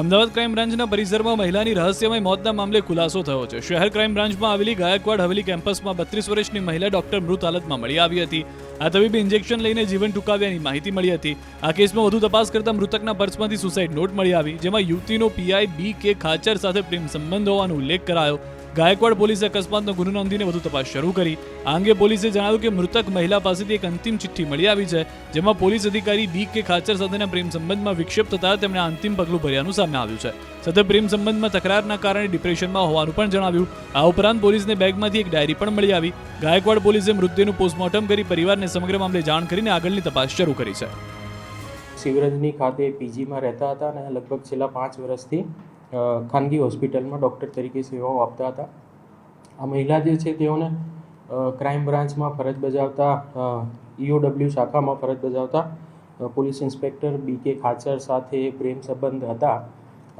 Ahmedabad crime બ્રાન્ચના પરિસરમાં મહિલાની રહસ્યમય મોતના મામલે ખુલાસો થયો છે. શહેર ક્રાઇમ બ્રાન્ચમાં આવેલી ગાયકવાડ હવેલી કેમ્પસમાં બત્રીસ વર્ષની મહિલા ડોક્ટર મૃત હાલતમાં મળી આવી હતી. આ તબીબી ઇન્જેક્શન લઈને જીવન ટૂંકાવ્યાની માહિતી મળી હતી. આ કેસમાં વધુ તપાસ કરતા મૃતકના પર્સમાંથી સુસાઇડ નોટ મળી આવી, જેમાં યુવતીનો પીઆઈ બી કે ખાચર સાથે પ્રેમ સંબંધ હોવાનો ઉલ્લેખ કરાયો. ગાયકવાડ પોલીસે અકસ્માતનો ગુનો નોંધીને વધુ તપાસ શરૂ કરી. આ અંગે પોલીસે જણાવ્યું કે મૃતક મહિલા પાસેથી એક અંતિમ ચિઠ્ઠી મળી આવી છે, જેમાં પોલીસ અધિકારી બી કે ખાચર સાથેના પ્રેમ સંબંધમાં વિક્ષેપ થતા તેમણે અંતિમ પગલું ભર્યાનું સામે આવ્યું છે. સાથે પ્રેમ સંબંધમાં તકરારના કારણે ડિપ્રેશનમાં હોવાનું પણ જણાવ્યું. આ ઉપરાંત પોલીસને બેગમાંથી એક ડાયરી પણ મળી આવી. ગાયકવાડ પોલીસે મૃતદેહનું પોસ્ટમોર્ટમ કરી પરિવારને સમગ્ર મામલે જાણ કરીને આગળની તપાસ શરૂ કરી છે. શિવરજની ખાતે પીજીમાં રહેતા હતા અને લગભગ છેલ્લા પાંચ વર્ષથી ખાનગી હોસ્પિટલમાં ડૉક્ટર તરીકે સેવાઓ આપતા હતા. આ મહિલા જે છે તેઓને ક્રાઇમ બ્રાન્ચમાં ફરજ બજાવતા ઈઓડબ્લ્યુ શાખામાં ફરજ બજાવતા પોલીસ ઇન્સ્પેક્ટર બી કે ખાચર સાથે પ્રેમ સંબંધ હતા.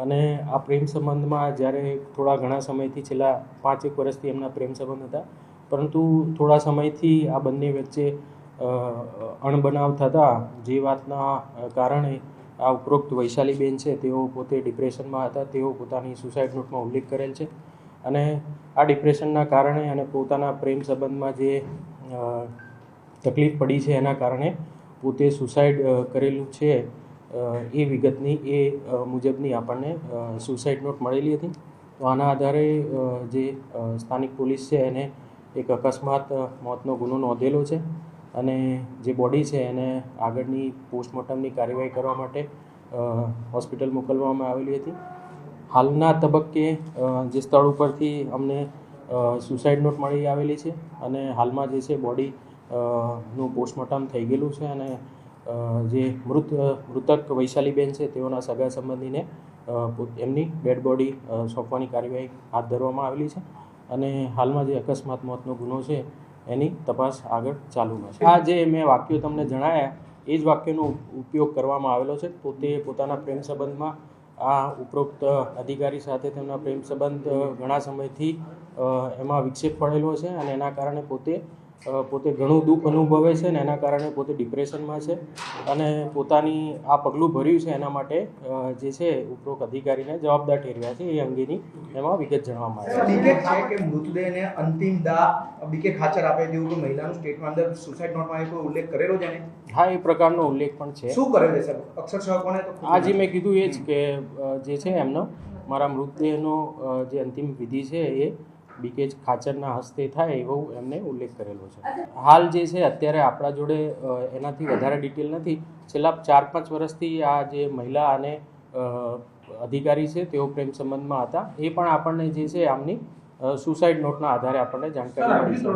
અને આ પ્રેમ સંબંધમાં જ્યારે થોડા ઘણા સમયથી છેલ્લા પાંચેક વર્ષથી એમના પ્રેમ સંબંધ હતા. પરંતુ થોડા સમયથી આ બંને વચ્ચે અણબનાવ થતા જે વાતના કારણે આ ઉપરોક્ત વૈશાલીબેન છે, તેઓ પોતે ડિપ્રેશનમાં હતા, તેઓ પોતાની સુસાઇડ નોટમાં ઉલ્લેખ કરેલ છે અને આ ડિપ્રેશનના કારણે અને પોતાના પ્રેમ સંબંધમાં જે તકલીફ પડી છે એના કારણે પોતે સુસાઇડ કરેલું છે એ વિગતની, એ મુજબની આપણને સુસાઇડ નોટ મળેલી હતી. તો આના આધારે જે સ્થાનિક પોલીસ છે એને એક અકસ્માત મોતનો ગુનો નોંધેલો છે. અને જે બોડી છે એને આગળની પોસ્ટમોર્ટમની કાર્યવાહી કરવા માટે હોસ્પિટલ મોકલવામાં આવેલી હતી. હાલના તબક્કે જે સ્થળ ઉપરથી અમને સુસાઇડ નોટ મળી આવેલી છે અને હાલમાં જે છે બોડી નું પોસ્ટમોર્ટમ થઈ ગયેલું છે અને જે મૃત, મૃતક વૈશાલીબેન છે તેઓના સગા સંબંધીને એમની ડેડ બોડી સોંપવાની કાર્યવાહી હાથ ધરવામાં આવેલી છે. અને હાલમાં જે અકસ્માત મોતનો ગુનો છે એની તપાસ આગળ ચાલુમાં છે આ જે મેં વાક્યો તમને જણાયા, એ જ વાક્યનો ઉપયોગ કરવામાં આવેલો છે. પોતે પોતાના પ્રેમ સંબંધમાં આ ઉપરોક્ત અધિકારી સાથે તેમના પ્રેમ સંબંધ ઘણા સમયથી એમાં વિક્ષેપ પડેલો છે અને એના કારણે પોતે પોતે ઘણું દુઃખ અનુભવે છે ને એના કારણે પોતે ડિપ્રેશનમાં છે અને પોતાની આ પગલું ભર્યું છે એના માટે જે છે ઉપરોક્ત અધિકારીને જવાબદાર ઠેરવ્યા છે એ અંગેની એમાં વિગત જણાવવામાં આવી છે. છે કે મૃતદેહને અંતિમ દાહ બીકે ખાચર આપે તેવું કે મહિલાનું સ્ટેટમાં અંદર સુસાઇડ નોટમાં કોઈ ઉલ્લેખ કરેલો છે હા એ પ્રકારનો ઉલ્લેખ પણ છે. શું કરેલો છે અક્ષરશઃ કોને તો આ જે મેં કીધું એ જ કે જે છે એમનો મારા મૃતદેહનો જે અંતિમ વિધિ છે એ બીકેજ ખાચરના હસ્તે થાય એવો એમને ઉલ્લેખ કરેલો છે. હાલ જે છે અત્યારે આપણા જોડે એનાથી વધારે ડિટેલ નથી. છેલ્લા ચાર પાંચ વર્ષથી આ જે મહિલા અને અધિકારી છે તેઓ પ્રેમ સંબંધમાં હતા. એ પણ આપણને જે છે આમની સુસાઇડ નોટના આધારે આપણને જાણકારી મળી છે.